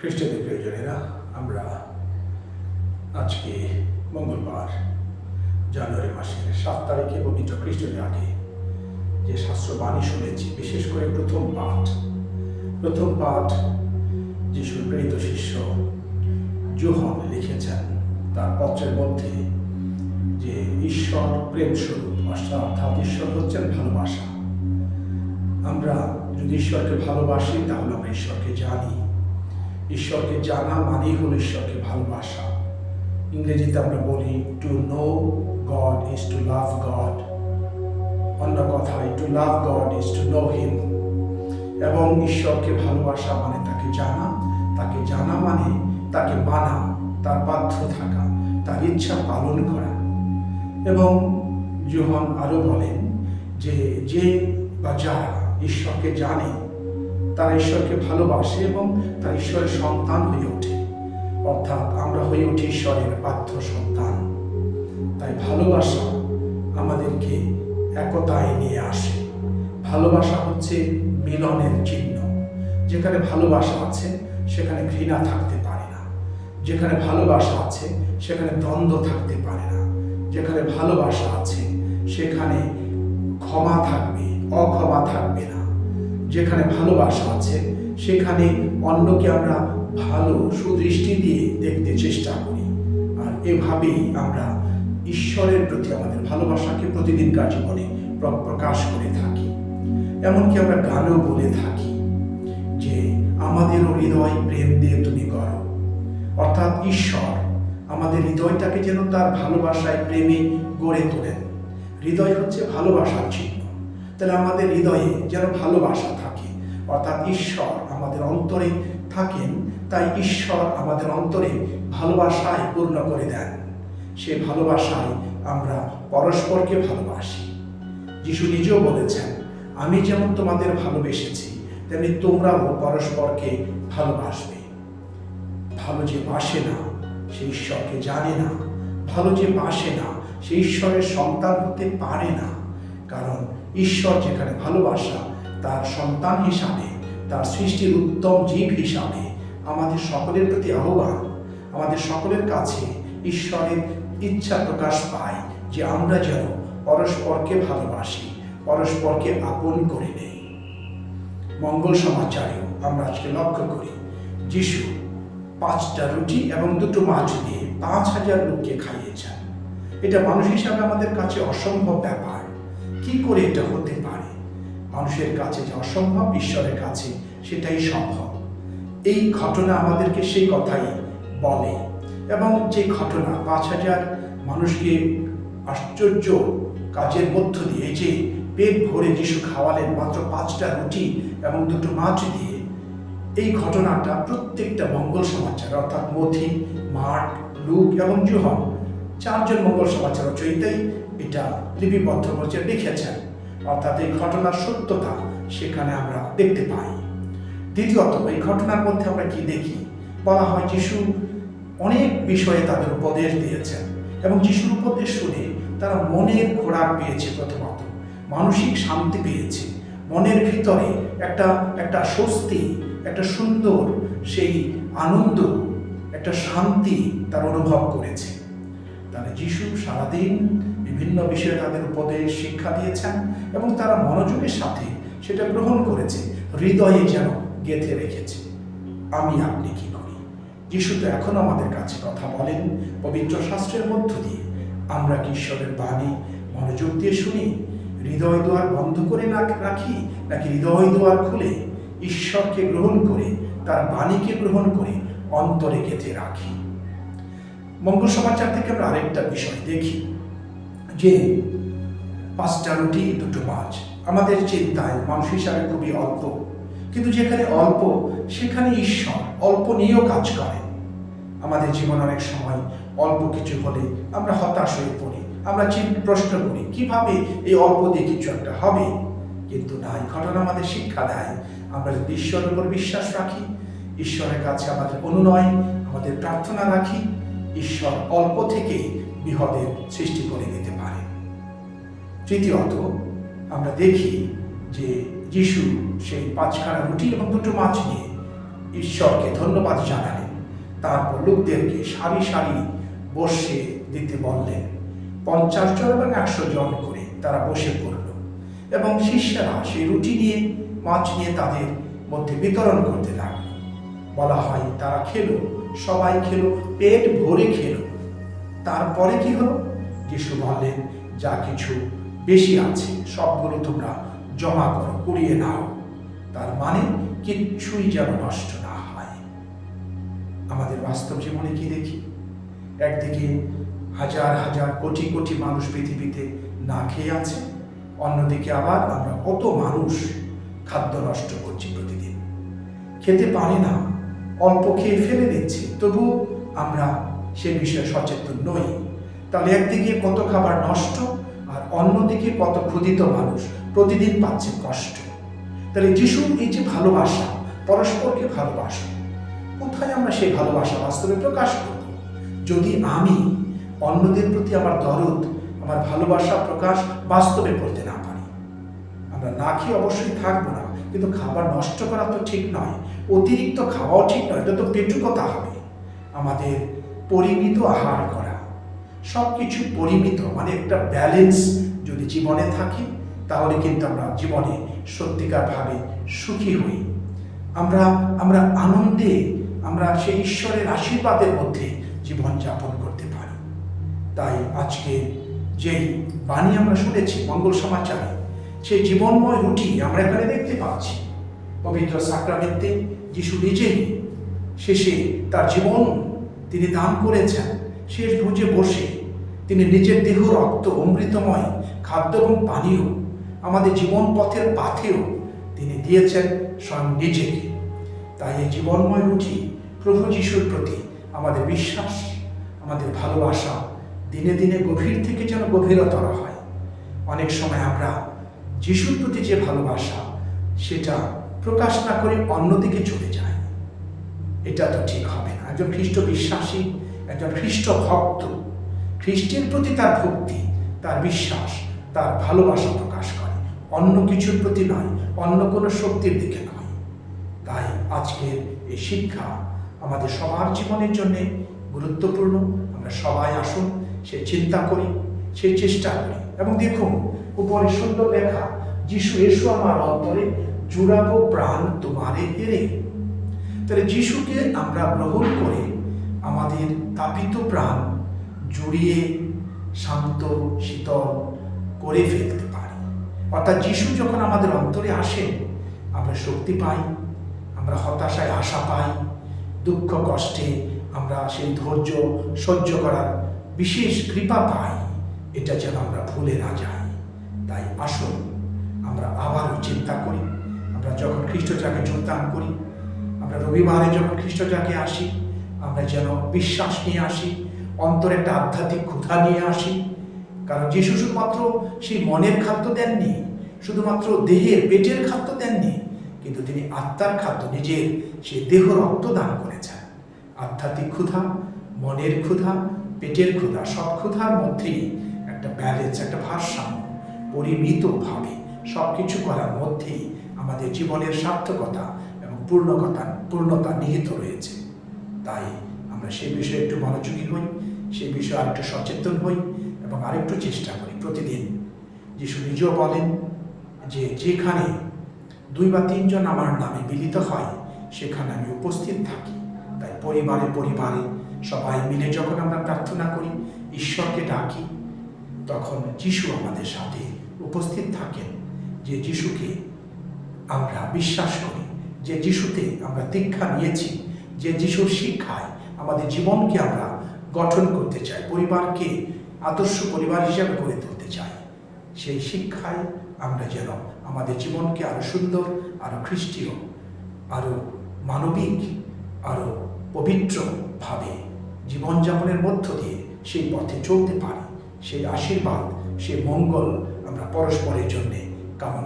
খ্রিস্টানদের প্রিয়জনেরা, আমরা আজকে মঙ্গলবার, জানুয়ারি মাসের সাত তারিখে পবিত্র খ্রিস্টের আগে যে শাস্ত্রবাণী শুনেছি, বিশেষ করে প্রথম পাঠ প্রথম পাঠ যিশুর প্রেরিত শিষ্য জোহন লিখেছেন, তার পত্রের মধ্যে যে ঈশ্বর প্রেম স্বরূপ অর্থাৎ ঈশ্বর হচ্ছেন ভালোবাসা। আমরা যদি ঈশ্বরকে ভালোবাসি, তাহলে আমরা ঈশ্বরকে জানি। ঈশ্বরকে জানা মানেই হল ঈশ্বরকে ভালোবাসা। ইংরেজিতে আমরা বলি to know God is to love God অন্য কথায় to love God is to know him এবং ঈশ্বরকে ভালোবাসা মানে তাকে জানা। তাকে জানা মানে তাকে মানা, তার বাধ্য থাকা, তার ইচ্ছা পালন করা। এবং জোহন আরও বলেন যে যে বা যারা ঈশ্বরকে জানে তারা ঈশ্বরকে ভালোবাসে এবং তারা ঈশ্বরের সন্তান হয়ে ওঠে। অর্থাৎ আমরা হয়ে উঠি ঈশ্বরের বাধ্য সন্তান। তাই ভালোবাসা আমাদেরকে একতায় নিয়ে আসে। ভালোবাসা হচ্ছে মিলনের চিহ্ন। যেখানে ভালোবাসা আছে, সেখানে ঘৃণা থাকতে পারে না। যেখানে ভালোবাসা আছে, সেখানে দ্বন্দ্ব থাকতে পারে না। যেখানে ভালোবাসা আছে, সেখানে ক্ষমা থাকবে, অক্ষমা থাকবে না। যেখানে ভালোবাসা আছে, সেখানে অন্যকে আমরা ভালো সুদৃষ্টি দিয়ে দেখতে চেষ্টা করি। আর এভাবেই আমরা ঈশ্বরের প্রতি, আমাদের ভালোবাসাকে প্রতিদিনকার জীবনে প্র- প্রকাশ করে থাকি। এমনকি আমরা গানও বলে থাকি যে, আমাদেরও হৃদয় প্রেম দিয়ে তুমি করো। অর্থাৎ ঈশ্বর আমাদের হৃদয়টাকে যেন তার ভালোবাসায় প্রেমে গড়ে তোলেন। হৃদয় হচ্ছে ভালোবাসার চিহ্ন। তাহলে আমাদের হৃদয়ে যেন ভালোবাসা থাকে, অর্থাৎ ঈশ্বর আমাদের অন্তরে থাকেন, তাই ঈশ্বর আমাদের অন্তরে ভালোবাসায় পূর্ণ করে দেন। সে ভালোবাসায় আমরা পরস্পরকে ভালোবাসি। যিশু নিজেও বলেছেন, আমি যেমন তোমাদের ভালোবেসেছি, তেমনি তোমরাও পরস্পরকে ভালোবাসবে। ভালো যে বাসে না, সে ঈশ্বরকে জানে না। ভালো যে বাসে না, সে ঈশ্বরের সন্তান হতে পারে না। কারণ ঈশ্বর যেখানে ভালোবাসা, তার সন্তান হিসাবে, তার সৃষ্টির উত্তম জীব হিসাবে আমাদের সকলের প্রতি আহ্বান। আমাদের সকলের কাছে ঈশ্বরের ইচ্ছা প্রকাশ পায় যে আমরা যেন পরস্পরকে ভালোবাসি, পরস্পরকে আপন করে নেই। মঙ্গল সমাচারেও আমরা আজকে লক্ষ্য করি, যিশু পাঁচটা রুটি এবং দুটো মাছ দিয়ে পাঁচ হাজার লোককে খাইয়েছেন। এটা মানুষ হিসাবে আমাদের কাছে অসম্ভব ব্যাপার। কি করে এটা হতে পারে? মানুষের কাছে যে অসম্ভব, ঈশ্বরের কাছে সেটাই সম্ভব। এই ঘটনা আমাদেরকে সেই কথাই বলে। এবং যে ঘটনা, পাঁচ হাজার মানুষকে আশ্চর্য কাজের মধ্য দিয়ে যে পেট ভরে যিশু খাওয়ালেন মাত্র পাঁচটা রুটি এবং দুটো মাছ দিয়ে, এই ঘটনাটা প্রত্যেকটা মঙ্গল সমাচার, অর্থাৎ মথি, মার্ক, লুক এবং জোহন চারজন মঙ্গল সমাচার রচয়িতাই এটা লিপিবদ্ধ করছে, লিখেছেন। অর্থাৎ এই ঘটনার সত্যতা সেখানে আমরা দেখতে পাই। দ্বিতীয়ত, এই ঘটনার মধ্যে আমরা কি দেখি? বলা হয় যিশু অনেক বিষয়ে তাদের উপদেশ দিয়েছেন এবং যিশুর উপদেশ শুনে তারা মনের খোরাক পেয়েছে প্রথমত। মানসিক শান্তি পেয়েছে। মনের ভিতরে একটা একটা স্বস্তি, একটা সুন্দর, সেই আনন্দ, একটা শান্তি তার অনুভব করেছে। তাহলে যিশু সারাদিন বিভিন্ন বিষয়ে তাদের উপদেশ, শিক্ষা দিয়েছেন এবং তারা মনোযোগের সাথে সেটা গ্রহণ করেছে। হৃদয়ে যেন গেঁথে রেখেছে। আমি আপনি কি করি? যিশু তো এখন আমাদের কাছে কথা বলেন, পবিত্র শাস্ত্রের মধ্য দিয়ে। আমরা কি ঈশ্বরের বাণী মনোযোগ দিয়ে শুনি? হৃদয় দুয়ার বন্ধ করে না রাখি, নাকি হৃদয় দুয়ার খুলে ঈশ্বরকে গ্রহণ করে, তার বাণীকে গ্রহণ করে অন্তরে গেঁথে রাখি? মঙ্গল সমাচার থেকে আমরা আরেকটা বিষয় দেখি, যে পাঁচটা রুটি, দুটো মাছ। আমাদের চিন্তায় মানুষ হিসাবে খুবই অল্প। কিন্তু যেখানে অল্প, সেখানে ঈশ্বর অল্প নিয়েও কাজ করেন আমাদের জীবন অনেক সময় অল্প কিছু হলে আমরা হতাশ হয়ে পড়ি। আমরা প্রশ্ন করি, কীভাবে এই অল্প দিয়ে কিছু একটা হবে? কিন্তু না এই ঘটনা আমাদের শিক্ষা দেয়। আমরা যদি ঈশ্বরের উপর বিশ্বাস রাখি, ঈশ্বরের কাছে আমাদের অনুনয়, আমাদের প্রার্থনা রাখি ঈশ্বর অল্প থেকে বিহদের সৃষ্টি করে দিতে পারে তৃতীয়ত আমরা দেখি যে যিশু সেই পাঁচখানা রুটি এবং দুটো মাছ নিয়ে ঈশ্বরকে ধন্যবাদ জানালেন। তারপর লোকদেরকে সারি সারি বসে দিতে বললেন। পঞ্চাশ জন এবং একশো জন করে তারা বসে পড়ল এবং শিষ্যরা সেই রুটি নিয়ে, মাছ নিয়ে তাদের মধ্যে বিতরণ করতে লাগল। বলা হয়, তারা খেলো, সবাই খেলো, পেট ভরে খেলো। তারপরে কি হলো? যিশু বললেন, যা কিছু বেশি আছে, সবগুলো তোমরা জমা করো কুড়িয়ে নাও। তার মানে কিচ্ছুই যেন নষ্ট না হয়। আমাদের বাস্তব জীবনে কি দেখি? একদিকে হাজার হাজার কোটি কোটি মানুষ পৃথিবীতে না খেয়ে আছে, অন্যদিকে আবার আমরা কত মানুষ খাদ্য নষ্ট করছি প্রতিদিন। খেতে পারে না অল্প খেয়ে ফেলে দিচ্ছে। তবু আমরা সে বিষয়ে সচেতন নই। তাহলে একদিকে কত খাবার নষ্ট আর অন্যদিকে কত ক্ষুদিত মানুষ প্রতিদিন পাচ্ছে কষ্ট। তাহলে যিশুর এই যে ভালোবাসা, পরস্পরকে ভালোবাসা, কোথায় আমরা সেই ভালোবাসা বাস্তবে প্রকাশ করব? যদি আমি অন্যদের প্রতি আমার দরদ, আমার ভালোবাসা প্রকাশ বাস্তবে করতে না পারি, আমরা না খেয়ে অবশ্যই থাকব না। কিন্তু খাবার নষ্ট করা তো ঠিক নয়, অতিরিক্ত খাওয়াও ঠিক নয়, এটা তো পেটুকতা হবে। আমাদের পরিমিত আহার করা সব কিছু পরিমিত মানে একটা ব্যালেন্স যদি জীবনে থাকে, তাহলে কিন্তু আমরা জীবনে সত্যিকারভাবে সুখী হই। আমরা আমরা আনন্দে, আমরা সেই ঈশ্বরের আশীর্বাদের মধ্যে জীবনযাপন করতে পারি। তাই আজকে যেই বাণী আমরা শুনেছি, মঙ্গল সমাচারে সেই জীবনময় রুটি আমরা এখানে দেখতে পাচ্ছি। পবিত্র সাক্রামেন্তে যিশু নিজেই শেষে তার জীবন তিনি দান করেছেন। শেষ ভোজে বসে তিনি নিজের দেহ, রক্ত, অমৃতময় খাদ্য এবং পানীয় আমাদের জীবন পথের পাথেও তিনি দিয়েছেন স্বয়ং নিজেকে। তাই এই জীবনময় রুচি প্রভু যিশুর প্রতি আমাদের বিশ্বাস, আমাদের ভালোবাসা দিনে দিনে গভীর থেকে যেন গভীরতর হয়। অনেক সময় আমরা যিশুর প্রতি যে ভালোবাসা, সেটা প্রকাশ না করে অন্যদিকে চলে যায়। এটা তো ঠিক হবে না। একজন খ্রিস্ট বিশ্বাসী, একজন খ্রিস্ট ভক্ত, খ্রিস্টের প্রতি তার ভক্তি, তার বিশ্বাস, তার ভালোবাসা প্রকাশ করে। অন্য কিছুর প্রতি নয়, অন্য কোনো শক্তির দিকে নয়। তাই আজকের এই শিক্ষা আমাদের সবার জীবনের জন্য গুরুত্বপূর্ণ। আমরা সবাই আসুন, সে চিন্তা করি, সে চেষ্টা করি। এবং দেখুন উপরে সুন্দর লেখা, যিশু এসো আমার অন্তরে, জুড়াবো প্রাণ তোমারে হেরে। তাহলে যিশুকে আমরা গ্রহণ করে আমাদের তাপিত প্রাণ জুড়িয়ে শান্ত, শীতল করে ফেলতে পারি। অর্থাৎ যিশু যখন আমাদের অন্তরে আসেন আমরা শক্তি পাই, আমরা হতাশায় আশা পাই, দুঃখ কষ্টে আমরা সেই ধৈর্য সহ্য করার বিশেষ কৃপা পাই, এটা যেন আমরা ভুলে না যাই। তাই আসুন, আমরা আবারও চিন্তা করি। আমরা যখন খ্রিস্টচাকে যোগদান করি, আমরা রবিবারে যখন খ্রিস্টচাকে আসি, আমরা যেন বিশ্বাস নিয়ে আসি, অন্তরে একটা আধ্যাত্মিক ক্ষুধা নিয়ে আসি। কারণ যিশু শুধুমাত্র সেই মনের খাদ্য দেননি, শুধুমাত্র দেহের পেটের খাদ্য দেননি, কিন্তু তিনি আত্মার খাদ্য নিজের, সে দেহ রক্ত দান করেছেন। আধ্যাত্মিক ক্ষুধা, মনের ক্ষুধা, পেটের ক্ষুধা, সব ক্ষুধার মধ্যেই একটা ব্যালেন্স একটা ভারসাম্য। পরিমিতভাবে সব কিছু করার মধ্যেই আমাদের জীবনের সার্থকতা এবং পূর্ণকতা, পূর্ণতা নিহিত রয়েছে। তাই আমরা সেই বিষয়ে একটু মনোযোগী হই সেই বিষয়ে আরেকটু সচেতন হই এবং আরেকটু চেষ্টা করি প্রতিদিন। যিশু নিজেও বলেন যে, যেখানে দুই বা তিনজন আমার নামে মিলিত হয়, সেখানে আমি উপস্থিত থাকি। তাই পরিবারে পরিবারে সবাই মিলে যখন আমরা প্রার্থনা করি, ঈশ্বরকে ডাকি তখন যিশু আমাদের সাথে উপস্থিত থাকেন, যে যিশুকে আমরা বিশ্বাস করি, যে যিশুতে আমরা দীক্ষা নিয়েছি, যে যিশুর শিক্ষায় আমাদের জীবনকে আমরা গঠন করতে চাই, পরিবারকে আদর্শ পরিবার হিসাবে গড়ে তুলতে চাই। সেই শিক্ষায় আমরা যেন আমাদের জীবনকে আরও সুন্দর, আরও খ্রিস্টীয়, আরও মানবিক, আরও পবিত্রভাবে জীবনযাপনের মধ্য দিয়ে সেই পথে চলতে পারি। সেই আশীর্বাদ সেই মঙ্গল আমরা পরস্পরের জন্যে কামনা